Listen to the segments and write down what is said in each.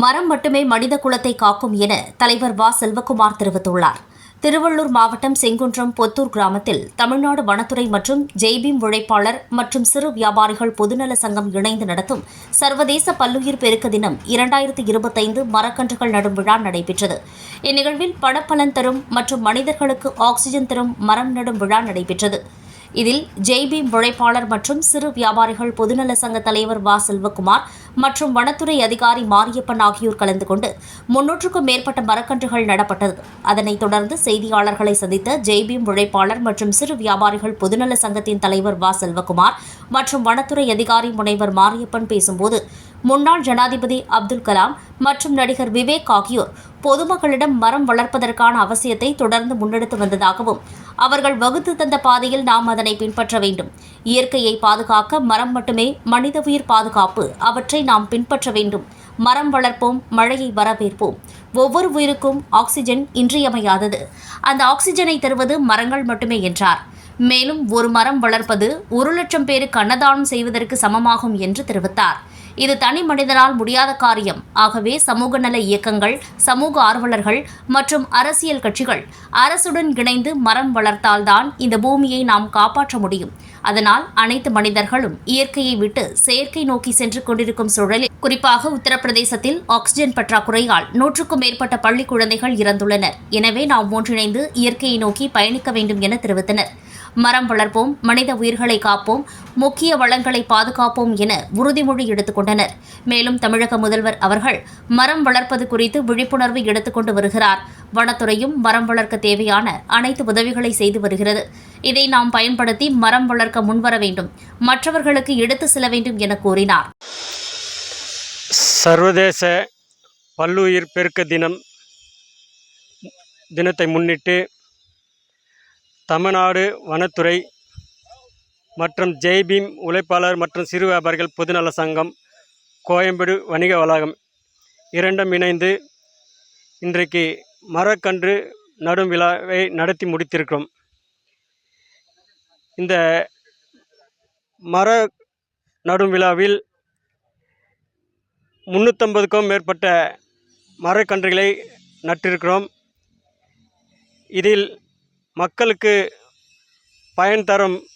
மரம் மட்டுமே மனித குலத்தை காக்கும் என தலைவர் வா. செல்வகுமார் தெரிவித்துள்ளார். திருவள்ளூர் மாவட்டம் செங்குன்றம் பொத்தூர் கிராமத்தில் தமிழ்நாடு வனத்துறை மற்றும் ஜெய்பீம் உழைப்பாளர் மற்றும் சிறு வியாபாரிகள் பொதுநல சங்கம் இணைந்து நடத்தும் சர்வதேச பல்லுயிர் பெருக்க தினம் இரண்டாயிரத்தி இருபத்தைந்து மரக்கன்றுகள் நடும் விழா நடைபெற்றது. இந்நிகழ்வில் பணப்பலன் தரும் மற்றும் மனிதர்களுக்கு ஆக்ஸிஜன் தரும் மரம் நடும் விழா நடைபெற்றது. இதில் ஜெய்பீம் உழைப்பாளர் மற்றும் சிறு வியாபாரிகள் பொதுநல சங்க தலைவர் வா. செல்வகுமார் மற்றும் வனத்துறை அதிகாரி மாரியப்பன் ஆகியோர் கலந்து கொண்டு முன்னூற்றுக்கும் மேற்பட்ட மரக்கன்றுகள் நடப்பட்டது. அதனைத் தொடர்ந்து செய்தியாளர்களை சந்தித்த ஜெய்பீம் உழைப்பாளர் மற்றும் சிறு வியாபாரிகள் பொதுநல சங்கத்தின் தலைவர் வா. செல்வகுமார் மற்றும் வனத்துறை அதிகாரி முனைவர் மாரியப்பன் பேசும்போது முன்னாள் ஜனாதிபதி அப்துல் கலாம் மற்றும் நடிகர் விவேக் ஆகியோர் பொதுமக்களிடம் மரம் வளர்ப்பதற்கான அவசியத்தை தொடர்ந்து முன்னெடுத்து வந்ததாகவும் அவர்கள் வகுத்து தந்த பாதையில் நாம் அதனை பின்பற்ற வேண்டும். இயற்கையை பாதுகாக்க மரம் மட்டுமே மனித உயிர் பாதுகாப்பு அவற்றை நாம் பின்பற்ற வேண்டும். மரம் வளர்ப்போம் மழையை வரவேற்போம். ஒவ்வொரு உயிருக்கும் ஆக்சிஜன் இன்றியமையாதது. அந்த ஆக்சிஜனை தருவது மரங்கள் மட்டுமே என்றார். மேலும் ஒரு மரம் வளர்ப்பது ஒரு லட்சம் பேருக்கு அன்னதானம் செய்வதற்கு சமமாகும் என்று தெரிவித்தார். இது தனி மனிதனால் முடியாத காரியம். ஆகவே சமூக நல இயக்கங்கள் சமூக ஆர்வலர்கள் மற்றும் அரசியல் கட்சிகள் அரசுடன் இணைந்து மரம் வளர்த்தால்தான் இந்த பூமியை நாம் காப்பாற்ற முடியும். அதனால் அனைத்து மனிதர்களும் இயற்கையை விட்டு செயற்கை நோக்கி சென்று கொண்டிருக்கும் சூழலில் குறிப்பாக உத்தரப்பிரதேசத்தில் ஆக்ஸிஜன் பற்றாக்குறையால் நூற்றுக்கும் மேற்பட்ட பள்ளி குழந்தைகள் இறந்துள்ளனர். எனவே நாம் ஒன்றிணைந்து இயற்கையை நோக்கி பயணிக்க வேண்டும் என தெரிவித்தனர். மரம் வளர்ப்போம் மனித உயிர்களை காப்போம் முக்கிய வளங்களை பாதுகாப்போம் என உறுதிமொழி எடுத்துக்கொண்டனர் மேலும் தமிழக முதல்வர் அவர்கள் மரம் வளர்ப்பது குறித்து விழிப்புணர்வு எடுத்துக்கொண்டு வருகிறார். வனத்துறையும் மரம் வளர்க்க தேவையான அனைத்து உதவிகளை செய்து வருகிறது. இதை நாம் பயன்படுத்தி மரம் வளர்க்க முன்வர வேண்டும். மற்றவர்களுக்கு எடுத்து செல்ல வேண்டும் என கூறினார். சர்வதேச பல்லுயிர் பெருக்க தினம் தினத்தை முன்னிட்டு தமிழ்நாடு வனத்துறை மற்றும் ஜெய்பீம் உழைப்பாளர் மற்றும் சிறு வியாபாரிகள் பொதுநல சங்கம் கோயம்பேடு வணிக வளாகம் இரண்டும் இணைந்து இன்றைக்கு மரக்கன்று நடும் விழாவை நடத்தி முடித்திருக்கிறோம். இந்த மர நடும் விழாவில் முந்நூற்றம்பதுக்கும் மேற்பட்ட மரக்கன்றுகளை நட்டிருக்கிறோம். இதில் மக்களுக்கு பயன் தரும்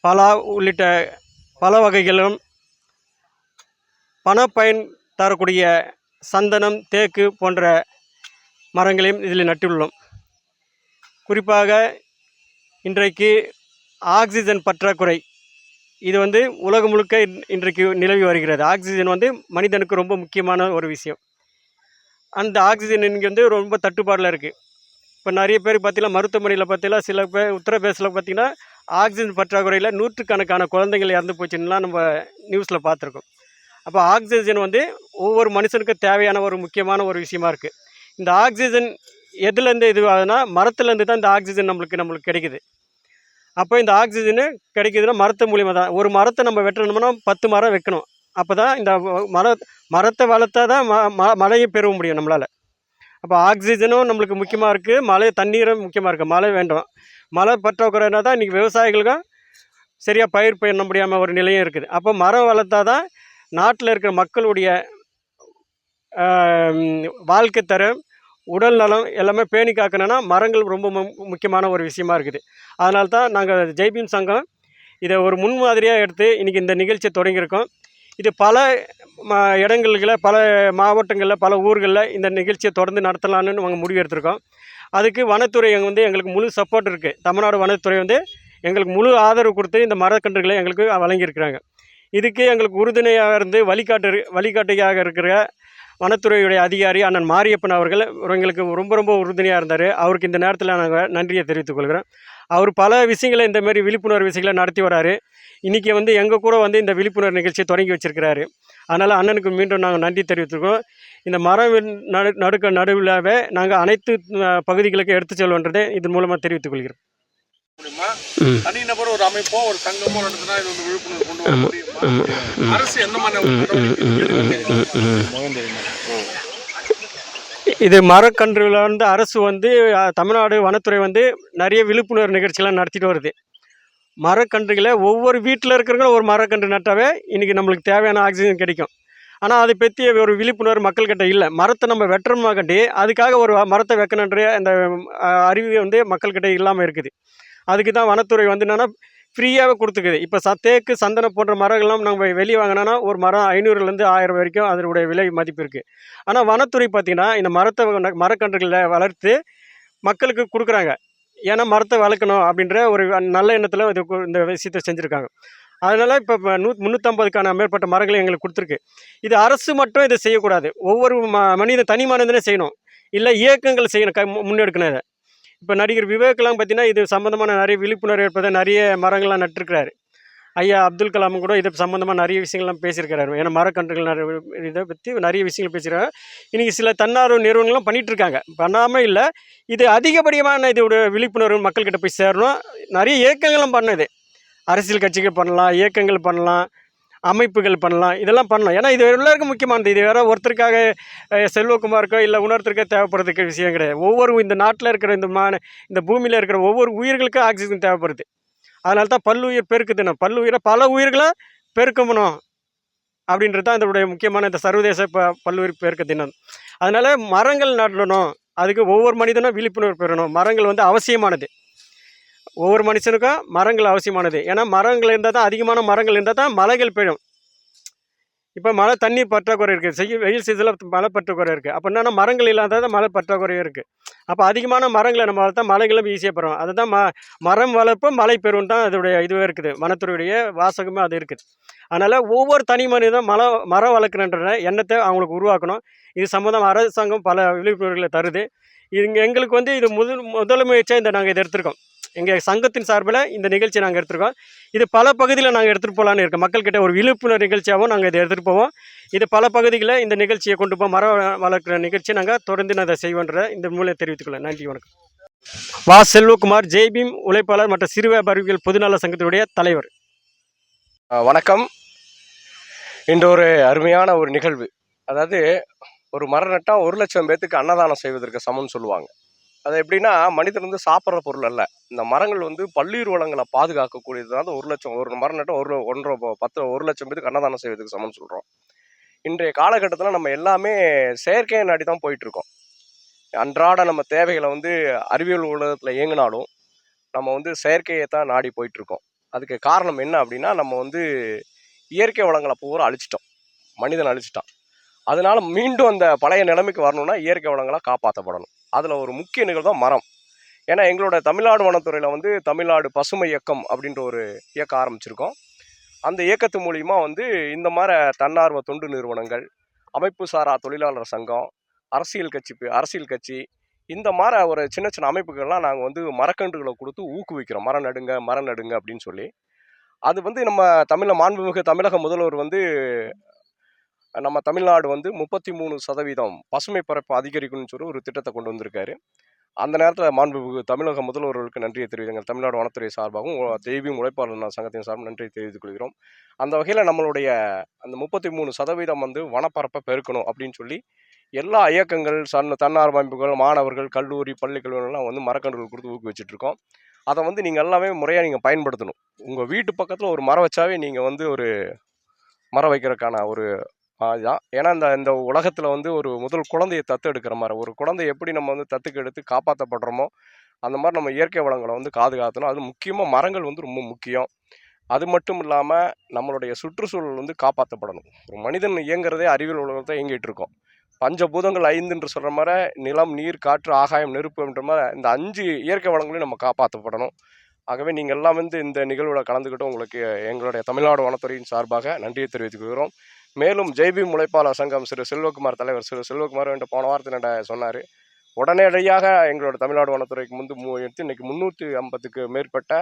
பலா உள்ளிட்ட பல வகைகளும் பணப்பயன் தரக்கூடிய சந்தனம் தேக்கு போன்ற மரங்களையும் இதில் நட்டுள்ளோம். குறிப்பாக இன்றைக்கு ஆக்சிஜன் பற்றாக்குறை இது வந்து உலகம் முழுக்க இன்- இன்றைக்கு நிலவி வருகிறது. ஆக்சிஜன் வந்து மனிதனுக்கு ரொம்ப முக்கியமான ஒரு விஷயம். அந்த ஆக்சிஜன் இங்கே வந்து ரொம்ப தட்டுப்பாடில் இருக்குது இப்போ நிறைய பேர் பார்த்தீங்கன்னா மருத்துவமனையில் பார்த்தீங்கன்னா சில பேர் உத்தரப்பிரதேசில் பார்த்தீங்கன்னா ஆக்சிஜன் பற்றாக்குறையில் நூற்றுக்கணக்கான குழந்தைகள் இறந்து போச்சுன்னுலாம் நம்ம நியூஸில் பார்த்துருக்கோம் அப்போ ஆக்சிஜன் வந்து ஒவ்வொரு மனுஷனுக்கும் தேவையான ஒரு முக்கியமான ஒரு விஷயமா இருக்குது இந்த ஆக்சிஜன் எதுலேருந்து இது ஆகுதுன்னா மரத்துலேருந்து தான் இந்த ஆக்சிஜன் நம்மளுக்கு நம்மளுக்கு கிடைக்குது. அப்போ இந்த ஆக்சிஜனு கிடைக்குதுன்னா மரத்து மூலியமாக தான். ஒரு மரத்தை நம்ம வெட்டணும்னா பத்து மரம் வைக்கணும். அப்போ தான் இந்த மர மரத்தை வளர்த்தா தான் ம ம- மழையை பெற முடியும் நம்மளால். அப்போ ஆக்சிஜனும் நம்மளுக்கு முக்கியமாக இருக்குது மழை தண்ணீரும் முக்கியமாக இருக்குது மழை வேண்டும். மழை பற்றாக்குறைனா தான் இன்றைக்கி விவசாயிகளுக்கும் சரியாக பயிர் பண்ண முடியாமல் ஒரு நிலையும் இருக்குது. அப்போ மரம் வளர்த்தா தான் நாட்டில் இருக்கிற மக்களுடைய வாழ்க்கை தரம் உடல் நலம் எல்லாமே பேணி காக்கணும்னா மரங்கள் ரொம்ப முக்கியமான ஒரு விஷயமா இருக்குது. அதனால தான் நாங்கள் ஜெய்பீம் சங்கம் இதை ஒரு முன்மாதிரியாக எடுத்து இன்றைக்கி இந்த நிகழ்ச்சியை தொடங்கியிருக்கோம். இது பல ம இடங்களில் பல மாவட்டங்களில் பல ஊர்களில் இந்த நிகழ்ச்சியை தொடர்ந்து நடத்தலான்னு நாங்கள் முடிவு எடுத்திருக்கோம். அதுக்கு வனத்துறை வந்து எங்களுக்கு முழு சப்போர்ட் இருக்குது தமிழ்நாடு வனத்துறை வந்து எங்களுக்கு முழு ஆதரவு கொடுத்து இந்த மரக்கன்றுகளை எங்களுக்கு வழங்கியிருக்கிறாங்க. இதுக்கு எங்களுக்கு உறுதுணையாக இருந்து வழிகாட்டு வழிகாட்டியாக இருக்கிற வனத்துறையுடைய அதிகாரி அண்ணன் மாரியப்பன் அவர்கள் எங்களுக்கு ரொம்ப ரொம்ப உறுதுணையாக இருந்தார். அவருக்கு இந்த நேரத்தில் நாங்கள் நன்றியை தெரிவித்துக் கொள்கிறோம். அவர் பல விஷயங்களை இந்த மாதிரி விழிப்புணர்வு விஷயங்களை நடத்தி வராரு. இன்றைக்கி வந்து எங்கள் கூட வந்து இந்த விழிப்புணர்வு நிகழ்ச்சியை தொடங்கி வச்சிருக்கிறாரு. அதனால் அண்ணனுக்கு மீண்டும் நாங்கள் நன்றி தெரிவித்துருக்கோம் இந்த மரம் நடு நடுக்க நடுவிழாவை நாங்கள் அனைத்து பகுதிகளுக்கு எடுத்து செல்வோன்றதை இதன் மூலமாக தெரிவித்துக் கொள்கிறோம். தனிநபர் ஒரு அமைப்போ ஒரு சங்கமோ நடத்தினா இது வந்து விழிப்புணர்வு கொண்டு வர முடியுமா? அரசு எந்த மாதிரி இது மரக்கன்றுல வந்து அரசு வந்து தமிழ்நாடு வனத்துறை வந்து நிறைய விழிப்புணர்வு நிகழ்ச்சிலாம் நடத்திட்டு வருது. மரக்கன்றுகளை ஒவ்வொரு வீட்டில் இருக்கிறவங்களும் ஒரு மரக்கன்று நட்டாவே இன்றைக்கி நம்மளுக்கு தேவையான ஆக்சிஜன் கிடைக்கும். ஆனால் அதை பற்றி ஒரு விழிப்புணர்வு மக்கள்கிட்ட இல்லை. மரத்தை நம்ம வெட்டணுமா கட்டி அதுக்காக ஒரு மரத்தை வைக்கணுன்ற அந்த அறிவு வந்து மக்கள்கிட்ட இல்லாமல் இருக்குது. அதுக்கு தான் வனத்துறை வந்து என்னென்னா ஃப்ரீயாகவே கொடுத்துக்குது. இப்போ ச தேக்கு சந்தனம் போன்ற மரங்கள்லாம் நம்ம வெளியே வாங்கினோன்னா ஒரு மரம் ஐநூறுலேருந்து ஆயிரம் வரைக்கும் அதனுடைய விலை மதிப்பு இருக்குது ஆனால் வனத்துறை பார்த்திங்கன்னா இந்த மரத்தை மரக்கன்றுகளில் மரக்கன்றுகளை வளர்த்து மக்களுக்கு கொடுக்குறாங்க. ஏன்னா மரத்தை வளர்க்கணும் அப்படின்ற ஒரு நல்ல எண்ணத்தில் இது இந்த விஷயத்தை செஞ்சுருக்காங்க. அதனால் இப்போ நூ முந்நூற்றம்பதுக்கான மேற்பட்ட மரங்களை எங்களுக்கு கொடுத்துருக்கு. இது அரசு மட்டும் இதை செய்யக்கூடாது. ஒவ்வொரு ம மனித தனி மனிதனே செய்யணும். இல்லை இயக்கங்கள் செய்யணும் க மு- முன்னெடுக்கணும் இதை. இப்போ நடிகர் விவேக்லாம் பார்த்தீங்கன்னா இது சம்மந்தமான நிறைய விழிப்புணர்வு ஏற்பதை நிறைய மரங்கள்லாம் நட்டிருக்கிறாரு. ஐயா அப்துல் கலாம் கூட இதை சம்மந்தமாக நிறைய விஷயங்கள்லாம் பேசியிருக்கிறாரு. ஏன்னா மரக்கன்றுகள் நிறைய இதை பற்றி நிறைய விஷயங்கள் பேசியிருக்காங்க. இன்றைக்கி சில தன்னார்வ நிறுவனங்களும் பண்ணிகிட்ருக்காங்க இருக்காங்க பண்ணாமல் இல்லை இது அதிகப்படியமான இதோட விழிப்புணர்வு மக்கள்கிட்ட போய் சேரணும். நிறைய இயக்கங்களும் பண்ணுது. அரசியல் கட்சிகள் பண்ணலாம் இயக்கங்கள் பண்ணலாம். அமைப்புகள் பண்ணலாம் இதெல்லாம் பண்ணலாம். ஏன்னா இது எல்லாருக்கும் முக்கியமானது. இது வேறு ஒருத்தருக்காக செல்வக்குமாருக்கோ செல்வகுமாருக்கோ இல்லை உணர்த்திற்கோ தேவைப்படுறதுக்கு விஷயம் கிடையாது. ஒவ்வொரு இந்த நாட்டில் இருக்கிற இந்த மா இந்த பூமியில் இருக்கிற ஒவ்வொரு உயிர்களுக்கும் ஆக்சிஜன் தேவைப்படுது. அதனால தான் பல்லுயிர் பெருக்கு தினம். பல்லுயிரை பல உயிர்களை பெருக்கணும். அப்படின்றது தான் இதனுடைய முக்கியமான இந்த சர்வதேச ப பல்லுயிர் பெருக்க தினம். அதனால் மரங்கள் நடணும். அதுக்கு ஒவ்வொரு மனிதனும் விழிப்புணர்வு பெறணும். மரங்கள் வந்து அவசியமானது. ஒவ்வொரு மனுஷனுக்கும் மரங்கள் அவசியமானது. ஏன்னா மரங்கள் இருந்தால் தான் அதிகமான மரங்கள் இருந்தால் தான் மலைகள் பெய்யும். இப்போ மழை தண்ணி பற்றாக்குறை இருக்குது செய்ய வெயில் சீசனில் மழை பற்றாக்குறை இருக்குது அப்போ என்னென்னா மரங்கள் இல்லாத மழை பற்றாக்குறையும் இருக்குது அப்போ அதிகமான மரங்களை நம்ம வளர்த்தா மலைகளும் ஈஸியாக பெறும் அதுதான் ம மரம் வளர்ப்பு மழை பெறும் தான் அதோடைய இதுவே இருக்குது. வனத்துறையுடைய வாசகமே அது இருக்குது. அதனால் ஒவ்வொரு தனி மனிதனும் மழை மரம் வளர்க்குறன்ற எண்ணத்தை அவங்களுக்கு உருவாக்கணும். இது சம்மந்தம் அரசாங்கம் பல விழிப்புணர்வுகளை தருது. இது எங்களுக்கு வந்து இது முதல் முதல் முயற்சியாக இந்த நாங்கள் இதை எடுத்திருக்கோம். எங்கள் சங்கத்தின் சார்பில் இந்த நிகழ்ச்சி நாங்கள் எடுத்திருக்கோம். இது பல பகுதியில் நாங்கள் எடுத்துகிட்டு போகலான்னு இருக்கோம். மக்கள்கிட்ட ஒரு விழிப்புணர்வு நிகழ்ச்சியாகவும் நாங்கள் இதை எடுத்துகிட்டு போவோம். இது பல பகுதிகளில் இந்த நிகழ்ச்சியை கொண்டு போய் மரம் வளர்க்குற நிகழ்ச்சி நாங்கள் தொடர்ந்து நான் அதை செய்வோன்ற இந்த மூலம் தெரிவித்துக்கொள்ள நன்றி வணக்கம். வா செல்வகுமார் ஜெய்பீம் உழைப்பாளர் மற்றும் சிறு வியாபாரிகள் பொதுநல சங்கத்தினுடைய தலைவர். வணக்கம். இன்று ஒரு அருமையான ஒரு நிகழ்வு. அதாவது ஒரு மரம் நட்டால் ஒரு லட்சம் பேத்துக்கு அன்னதானம் செய்வதற்கு சமம்னு சொல்லுவாங்க. அது எப்படின்னா மனிதன் வந்து சாப்பிட்ற பொருள் அல்ல. இந்த மரங்கள் வந்து பல்லுயிர் வளங்களை பாதுகாக்கக்கூடியது தான் ஒரு லட்சம் ஒரு மரம் நட்டு ஒரு ஒன்றரை பத்து ஒரு லட்சம் பேருக்கு அன்னதானம் செய்வதுக்கு சமம்னு சொல்கிறோம் இன்றைய காலகட்டத்தில் நம்ம எல்லாமே செயற்கையை நாடி தான் போயிட்டுருக்கோம். அன்றாட நம்ம தேவைகளை வந்து அறிவியல் உலகத்தில் இயங்கினாலும் நம்ம வந்து செயற்கையை தான் நாடி போயிட்டுருக்கோம். அதுக்கு காரணம் என்ன அப்படின்னா நம்ம வந்து இயற்கை வளங்களை பூரா அழிச்சிட்டோம். மனிதன் அழிச்சிட்டான். அதனால் மீண்டும் அந்த பழைய நிலைமைக்கு வரணும்னா இயற்கை வளங்களை காப்பாற்றப்படணும் அதில் ஒரு முக்கிய நிகழ்வு தான் மரம். ஏன்னா எங்களோட தமிழ்நாடு வனத்துறையில் வந்து தமிழ்நாடு பசுமை இயக்கம் அப்படின்ற ஒரு இயக்கம் ஆரம்பிச்சிருக்கோம். அந்த இயக்கத்து மூலிமா வந்து இந்த மாதிரி தன்னார்வ தொண்டு நிறுவனங்கள் அமைப்பு சாரா தொழிலாளர் சங்கம் அரசியல் கட்சி அரசியல் கட்சி இந்த மாதிரி ஒரு சின்ன சின்ன அமைப்புகள்லாம் நாங்கள் வந்து மரக்கன்றுகளை கொடுத்து ஊக்குவிக்கிறோம். மரம் நடுங்க மரம் நடுங்க அப்படின்னு சொல்லி. அது வந்து நம்ம தமிழ மாண்புமிகு தமிழக முதல்வர் வந்து நம்ம தமிழ்நாடு வந்து முப்பத்தி மூணு சதவீதம் பசுமை பரப்பு அதிகரிக்கணும்னு சொல்லி ஒரு திட்டத்தை கொண்டு வந்திருக்காரு. அந்த நேரத்தில் மாண்புமிகு தமிழக முதல்வர்களுக்கு நன்றியை தெரிவித்துங்க தமிழ்நாடு வனத்துறை சார்பாகவும் உ- தெய்வீம் உழைப்பாளர் சங்கத்தின் சார்பாகவும் நன்றியை தெரிவித்துக் கொள்கிறோம். அந்த வகையில் நம்மளுடைய அந்த முப்பத்தி மூணு சதவீதம் வந்து வனப்பரப்பை பெருக்கணும் அப்படின்னு சொல்லி எல்லா இயக்கங்கள் சன் தன்னார்வ அமைப்புகள் மாணவர்கள் கல்லூரி பள்ளி கல்லூரிலாம் வந்து மரக்கன்றுகள் கொடுத்து ஊக்குவிச்சுட்டு இருக்கோம். அதை வந்து நீங்கள் எல்லாமே முறையாக நீங்கள் பயன்படுத்தணும். உங்கள் வீட்டு பக்கத்தில் ஒரு மரம் வச்சாவே நீங்கள் வந்து ஒரு மரம் வைக்கிறதுக்கான ஒரு அதுதான். ஏன்னா இந்த இந்த உலகத்தில் வந்து ஒரு முதல் குழந்தையை தத்து எடுக்கிற மாதிரி ஒரு குழந்தை எப்படி நம்ம வந்து தத்துக்கு எடுத்து காப்பாற்றப்படுறோமோ அந்த மாதிரி நம்ம இயற்கை வளங்களை வந்து காதுகாத்தணும் அது முக்கியமாக மரங்கள் வந்து ரொம்ப முக்கியம். அது மட்டும் இல்லாமல் நம்மளுடைய சுற்றுச்சூழல் வந்து காப்பாற்றப்படணும் ஒரு மனிதன் இயங்குறதே அறிவியல் உலகத்தை இயங்கிட்டு இருக்கோம். பஞ்சபூதங்கள் ஐந்துன்ற சொல்கிற மாதிரி நிலம் நீர் காற்று ஆகாயம் நெருப்புன்ற மாதிரி இந்த அஞ்சு இயற்கை வளங்களையும் நம்ம காப்பாற்றப்படணும் ஆகவே நீங்கள் எல்லாம் வந்து இந்த நிகழ்வில் கலந்துக்கிட்டு உங்களுக்கு எங்களுடைய தமிழ்நாடு வனத்துறையின் சார்பாக நன்றியை தெரிவித்துக் கொள்கிறோம். மேலும் ஜெய்பி முளைப்பாளர் சங்கம் சிறு செல்வகுமார் தலைவர் சிறு செல்வகுமார் என்று போன வாரத்தில் சொன்னார். உடனடியாக எங்களோட தமிழ்நாடு வனத்துறைக்கு முந்து மூ எடுத்து இன்னைக்கு முந்நூற்றி ஐம்பதுக்கு மேற்பட்ட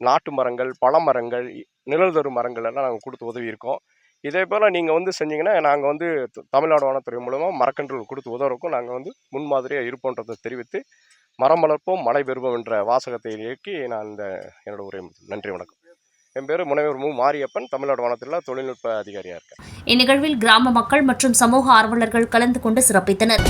நாட்டு மரங்கள் பழமரங்கள் நிழல் தரும் மரங்கள் எல்லாம் நாங்கள் கொடுத்து உதவி இருக்கோம் இதே போல் நீங்கள் வந்து செஞ்சீங்கன்னா நாங்கள் வந்து த- தமிழ்நாடு வனத்துறை மூலமாக மரக்கன்றுகள் கொடுத்து உதவுறக்கும் நாங்கள் வந்து முன்மாதிரியாக இருப்போன்றதை தெரிவித்து மரம் வளர்ப்போம் மழை பெறுவோம் என்ற வாசகத்தை இயக்கி நான் இந்த என்னோட உரை நன்றி வணக்கம். என் பேர் முனைவர் மு. மாரியப்பன். தமிழ்நாடு வனத்தில் தொழில்நுட்ப அதிகாரியாக இருக்கேன். இந்நிகழ்வில் கிராம மக்கள் மற்றும் சமூக ஆர்வலர்கள் கலந்து கொண்டு சிறப்பித்தனர்.